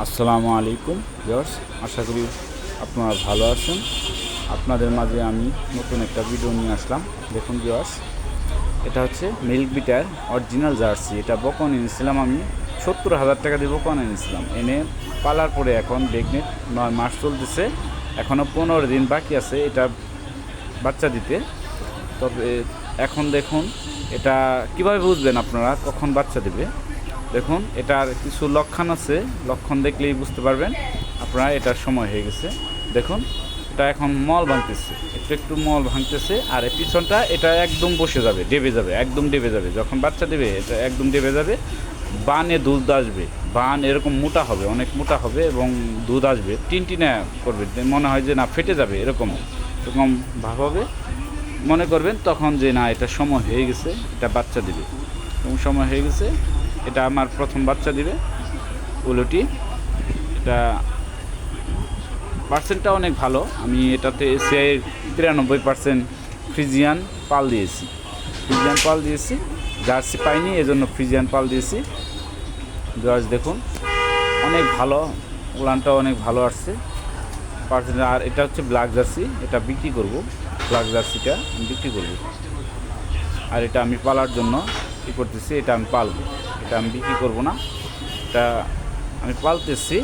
আসসালামু আলাইকুম জর্জ আশা করি আপনারা ভালো আছেন। আপনাদের মাঝে আমি নতুন একটা ভিডিও নিয়ে আসলাম। দেখুন জর্জ এটা হচ্ছে মিল্ক বিটার অরিজিনাল জার্সি। এটা বকন এনেছিলাম আমি, সত্তর হাজার টাকা দিয়ে বকন এনেছিলাম। এনে পালার পরে এখন বেগনেট নয় মাস চলতেছে। এখনও পনেরো দিন বাকি আছে এটা বাচ্চা দিতে। তবে এখন দেখুন, এটা কীভাবে বুঝবেন আপনারা কখন বাচ্চা দেবে? দেখুন, এটার কিছু লক্ষণ আছে। লক্ষণ দেখলেই বুঝতে পারবেন। আপনার এটার সময় হয়ে গেছে। দেখুন, এটা এখন মল ভাঙতেছে। একটু একটু মল ভাঙতেছে আর পিছনটা, এটা একদম বসে যাবে, ডেবে যাবে, একদম ডেবে যাবে। যখন বাচ্চা দেবে, এটা একদম ডেবে যাবে। বানে দুধ আসবে। বান এরকম মোটা হবে, অনেক মোটা হবে এবং দুধ আসবে। টিনটিনা করবে, মনে হয় যে না, ফেটে যাবে এরকম এরকম ভাব হবে। মনে করবেন তখন যে না, এটা সময় হয়ে গেছে, এটা বাচ্চা দেবে। এবং সময় হয়ে গেছে এটা আমার প্রথম বাচ্চা দিবে, উলুটি। এটা পার্সেন্টটা অনেক ভালো। আমি এটাতে এসিআইয়ের তিরানব্বই পার্সেন্ট ফ্রিজিয়ান পাল দিয়েছি। ফ্রিজিয়ান পাল দিয়েছি, জার্সি পাইনি, এজন্য ফ্রিজিয়ান পাল দিয়েছি। জর্জ দেখুন, অনেক ভালো উলানটা অনেক ভালো আসছে। পার্সেন্ট আর এটা হচ্ছে ব্ল্যাক জার্সি, এটা বিক্রি করব। ব্ল্যাক জার্সিটা বিক্রি করব। আর এটা আমি পালার জন্য কী করতেছি, এটা আমি পালবো। এটা আমি বিক্রি করব না। এটা আমি পালতেছি।